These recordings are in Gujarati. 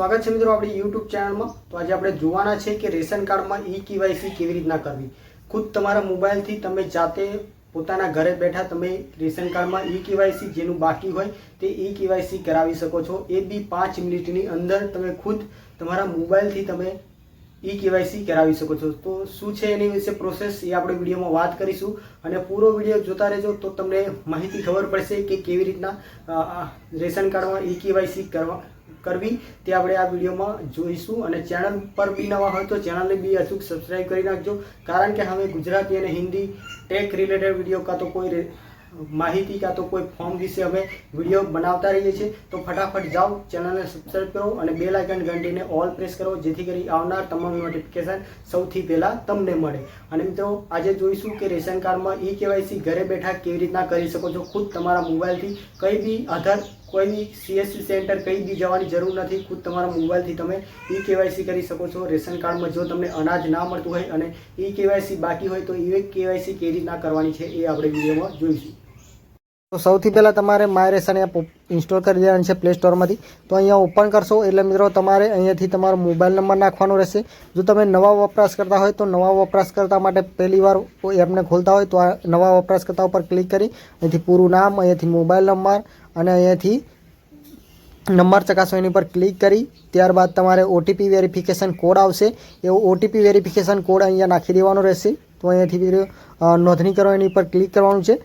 સ્વાગત છે મિત્રો આપણી યુટ્યુબ ચેનલમાં. તો આજે આપણે જોવાના છે કે રેશન કાર્ડમાં ઈ કેવાયસી કેવી રીતના કરવી. ખુદ તમારા મોબાઈલથી તમે જાતે પોતાના ઘરે બેઠા તમે રેશન કાર્ડમાં ઈ કેવાયસી જેનું બાકી હોય તે ઈ કેવાયસી કરાવી શકો છો. એ બી પાંચ મિનિટની અંદર તમે ખુદ તમારા મોબાઈલથી તમે ઈ કેવાયસી કરાવી શકો છો. તો શું છે એની વિશે પ્રોસેસ એ આપણે વિડીયોમાં વાત કરીશું. અને પૂરો વીડિયો જોતા રહેજો તો તમને માહિતી ખબર પડશે કે કેવી રીતના રેશન કાર્ડમાં ઈ કેવાયસી કરવા કરવી તે આપણે આ વિડીયોમાં જોઈશું. અને ચેનલ પર બી નવા હોય તો ચેનલને બી અચૂક સબસ્ક્રાઈબ કરી નાખજો. કારણ કે હવે ગુજરાતી અને હિન્દી ટેક રિલેટેડ વીડિયો કાં તો કોઈ માહિતી કાં તો કોઈ ફોર્મ વિશે અમે વીડિયો બનાવતા રહીએ છીએ. તો ફટાફટ જાઓ, ચેનલને સબસ્ક્રાઈબ કરો અને બે લાઇકન ઘંટીને ઓલ પ્રેસ કરો, જેથી કરી આવનાર તમામ નોટિફિકેશન સૌથી પહેલાં તમને મળે. અને મિત્રો, આજે જોઈશું કે રેશન કાર્ડમાં ઈ કેવાયસી ઘરે બેઠા કેવી રીતના કરી શકો છો. ખુદ તમારા મોબાઈલથી કંઈ બી આધાર કોઈ બી સીએસસી સેન્ટર કંઈ બી જવાની જરૂર નથી. ખુદ તમારા મોબાઈલથી તમે ઈ કેવાયસી કરી શકો છો. રેશન કાર્ડમાં જો તમને અનાજ ના મળતું હોય અને ઈ કેવાયસી બાકી હોય તો એ કેવાયસી કેવી રીતના કરવાની છે એ આપણે વિડીયોમાં જોઈશું. તો સૌથી પહેલાં તમારે માયરેશન એપ ઇન્સ્ટોલ કરી દેવાની છે પ્લે સ્ટોરમાંથી તો અહીંયા ઓપન કરશો. એટલે મિત્રો તમારે અહીંયાથી તમારો મોબાઈલ નંબર નાખવાનો રહેશે. જો તમે નવા વપરાશ કરતા હોય તો નવા વપરાશ કરતા માટે પહેલી વાર એપને ખોલતા હોય તો આ નવા વપરાશકર્તા ઉપર ક્લિક કરી અહીંથી પૂરું નામ, અહીંયાથી મોબાઈલ નંબર અને અહીંયાથી નંબર ચકાસો. એની પર ક્લિક કરી ત્યારબાદ તમારે ઓટીપી વેરિફિકેશન કોડ આવશે. એવો ઓટીપી વેરિફિકેશન કોડ અહીંયા નાખી દેવાનો રહેશે. તો અહીંયાથી નોંધણી કરો. એની પર ક્લિક કરવાનું છે.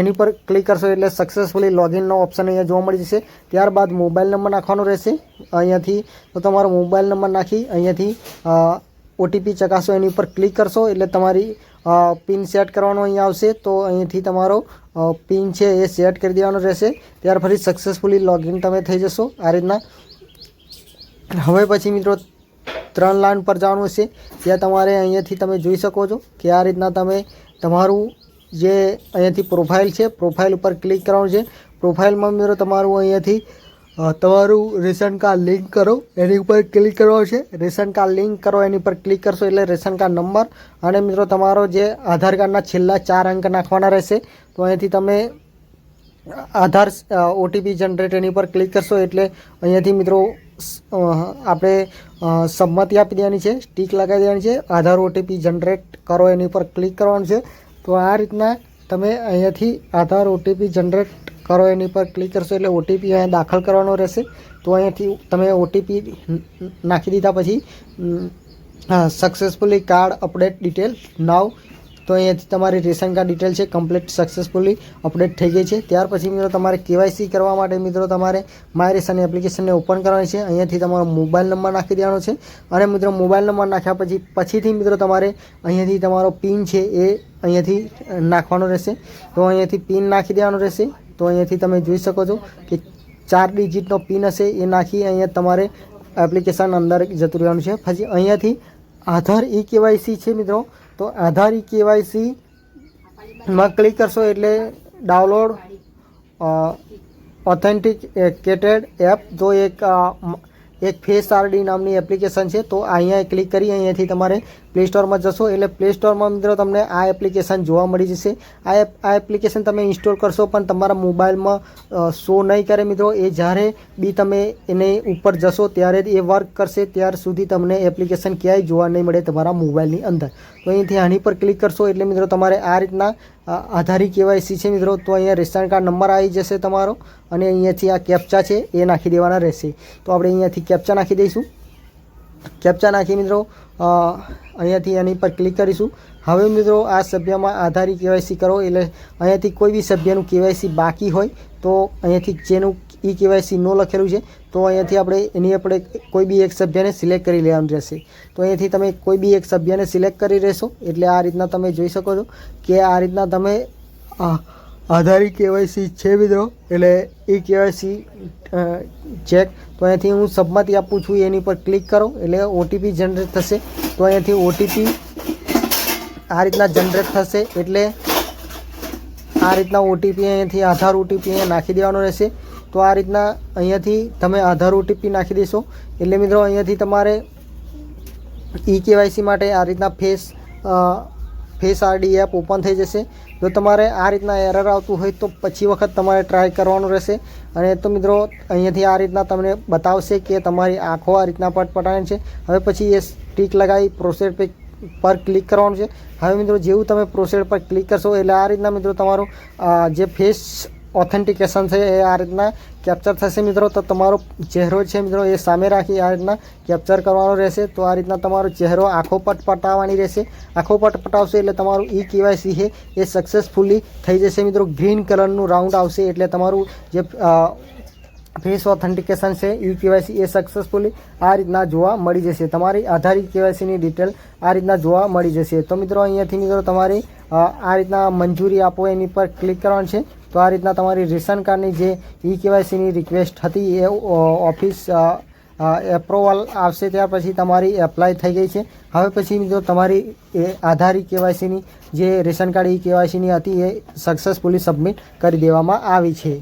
એની પર ક્લિક કરશો એટલે સક્સેસફુલી લોગિનનો ઓપ્શન અહીંયા જોવા મળી જશે. ત્યારબાદ મોબાઈલ નંબર નાખવાનો રહેશે. અહીંયાથી તો તમારો મોબાઈલ નંબર નાખી અહીંયાથી ઓટીપી ચકાસો, એની ઉપર ક્લિક કરશો એટલે તમારી પિન સેટ કરવાનો અહીંયા આવશે. તો અહીંયાથી તમારો પિન છે એ સેટ કરી દેવાનો રહેશે. ત્યાર પછી સક્સેસફુલી લોગિન તમે થઈ જશો આ રીતના. હવે પછી મિત્રો ત્રણ લાઇન પર જવાનું છે ત્યાં તમારે અહીંયાથી તમે જોઈ શકો છો કે આ રીતના તમે તમારું જે અહીંયાથી પ્રોફાઇલ છે, પ્રોફાઇલ ઉપર ક્લિક કરવાનું છે. પ્રોફાઇલમાં મિત્રો તમારું અહીંયાથી તમારું રેશન કાર્ડ લિંક કરો. એની ઉપર ક્લિક કરવાનું છે. રેશન કાર્ડ લિંક કરો, એની પર ક્લિક કરશો એટલે રેશન કાર્ડ નંબર અને મિત્રો તમારો જે આધાર કાર્ડના છેલ્લા ચાર અંક નાખવાના રહેશે. તો અહીંયાથી તમે આધાર ઓટીપી જનરેટ એની પર ક્લિક કરશો એટલે અહીંયાથી મિત્રો આપણે સંમતિ આપી દેવાની છે. સ્ટીક લગાવી દેવાની છે. આધાર ઓટીપી જનરેટ કરો, એની પર ક્લિક કરવાનું છે. તો આ રીતના તમે અહીંયાથી આધાર ઓટીપી જનરેટ કરો એની પર ક્લિક કરશો એટલે ઓટીપી અહીંયા દાખલ કરવાનો રહેશે. તો અહીંયાથી તમે ઓટીપી નાખી દીધા પછી successfully card update detail now તો અહીંયાથી તમારી રેશન કાર્ડ ડિટેલ છે કમ્પ્લીટ સક્સેસફુલી અપડેટ થઈ ગઈ છે. ત્યાર પછી મિત્રો તમારે કેવાયસી કરવા માટે મિત્રો તમારે માય રેશન એપ્લિકેશનને ઓપન કરવાની છે. અહીંયાથી તમારો મોબાઈલ નંબર નાખી દેવાનો છે. અને મિત્રો મોબાઈલ નંબર નાખ્યા પછી, પછીથી મિત્રો તમારે અહીંયાથી તમારો પિન છે એ અહીંયાથી નાખવાનો રહેશે. તો અહીંયાથી પિન નાખી દેવાનો રહેશે. તો અહીંયાથી તમે જોઈ શકો છો કે ચાર ડિજિટનો પિન હશે, એ નાખી અહીંયા તમારે એપ્લિકેશન અંદર જતું રહેવાનું છે. પછી અહીંયાથી આધાર ઈ કેવાયસી છે મિત્રો. તો આધાર ઈ કેવાયસીમાં ક્લિક કરશો એટલે ડાઉનલોડ ઓથેન્ટિકેટેડ એપ જો એક એક ફેસ આરડી નામની એપ્લિકેશન છે, તો અહીંયા ક્લિક કરી અહીંયાથી તમારે પ્લે સ્ટોરમાં જશો એટલે પ્લે સ્ટોરમાં મિત્રો તમને આ એપ્લિકેશન જોવા મળી જશે. આ આ એપ્લિકેશન તમે ઇન્સ્ટોલ કરશો પણ તમારા મોબાઈલમાં શો નહીં કરે મિત્રો. એ જ્યારે બી તમે એને ઉપર જશો ત્યારે જ એ વર્ક કરશે. ત્યાર સુધી તમને એપ્લિકેશન ક્યાંય જોવા નહીં મળે તમારા મોબાઈલની અંદર. તો અહીંથી આની પર ક્લિક કરશો એટલે મિત્રો તમારે આ રીતના આધારી કેવાયસી છે મિત્રો. તો અહીંયા રેશન કાર્ડ નંબર આવી જશે તમારો અને અહીંયાથી આ કેપ્ચા છે એ નાખી દેવાના રહેશે. તો આપણે અહીંયાથી કેપ્ચા નાખી દઈશું. કેપ્ચા નાખી મિત્રો. અહીંયાથી એની પર ક્લિક કરીશું. હવે મિત્રો આ સભ્યમાં આધારી કેવાયસી કરો એટલે અહીંયાથી કોઈ બી સભ્યનું કેવાયસી બાકી હોય તો અહીંયાથી જેનું ઈ કેવાયસી નો લખેલું છે, તો અહીંયાથી આપણે એની આપણે કોઈ બી એક સભ્યને સિલેક્ટ કરી લેવાનું રહેશે. તો અહીંયાથી તમે કોઈ બી એક સભ્યને સિલેક્ટ કરી રહેશો એટલે આ રીતના તમે જોઈ શકો છો કે આ રીતના તમે આ આધારી કેવાયસી છે મિત્રો, એટલે એ કેવાયસી ચેક તો અહીંયાથી હું સંમતિ આપું છું, એની પર ક્લિક કરો, એટલે ઓટીપી જનરેટ થશે. તો અહીંયાથી ઓટીપી આ રીતના જનરેટ થશે, એટલે આ રીતના ઓટીપી અહીંયાથી આધાર ઓટીપી અહીંયા નાખી દેવાનો રહેશે. તો આ રીતના અહીંયાથી તમે આધાર ઓટીપી નાખી દેશો. એટલે મિત્રો અહીંયાથી તમારે ઈ કેવાયસી માટે આ રીતના face face RD app open થઈ જશે. જો તમારે આ રીતના એરર આવતું હોય તો પછી વખત તમારે ટ્રાય કરવાનું રહેશે. અને તો મિત્રો, અહીંયાથી આ રીતના તમને બતાવશે કે તમારી આંખો આ રીતના પટપટાની છે. હવે પછી એ સ્ટીક લગાવી પ્રોસેડ પે પર ક્લિક કરવાનું છે. હવે મિત્રો, જેવું તમે પ્રોસેડ પર ક્લિક કરશો એટલે આ રીતના મિત્રો તમારું જે ફેસ ઓથેન્ટિકેશન છે એ આ રીતના કેપ્ચર થશે મિત્રો. તો તમારો ચહેરો છે મિત્રો એ સામે રાખી આ રીતના કેપ્ચર કરવાનો રહેશે. તો આ રીતના તમારો ચહેરો આંખો પટ પટાવવાની રહેશે. આંખો પટ પટાવશે એટલે તમારું ઈ કેવાયસી છે એ સક્સેસફુલી થઈ જશે મિત્રો. ગ્રીન કલરનું રાઉન્ડ આવશે એટલે તમારું જે ફેસ ઓથેન્ટિકેશન છે ઈ કેવાયસી એ સક્સેસફુલી આ રીતના જોવા મળી જશે. તમારી આધાર ઈ કેવાયસીની ડિટેલ આ રીતના જોવા મળી જશે. તો મિત્રો અહીંયાથી મિત્રો તમારી આ રીતના મંજૂરી આપો. એની પર ક્લિક કરવાનું છે. તો આ રીતના તમારી રેશન કાર્ડની જે ઈ કેવાયસીની રિક્વેસ્ટ હતી એ ઓફિસ એપ્રુવલ આવશે ત્યાર પછી તમારી એપ્લાય થઈ ગઈ છે. હવે પછી જો તમારી એ આધાર કેવાયસીની જે રેશન કાર્ડ ઈ કેવાયસીની હતી એ સક્સેસફુલી સબમિટ કરી દેવામાં આવી છે.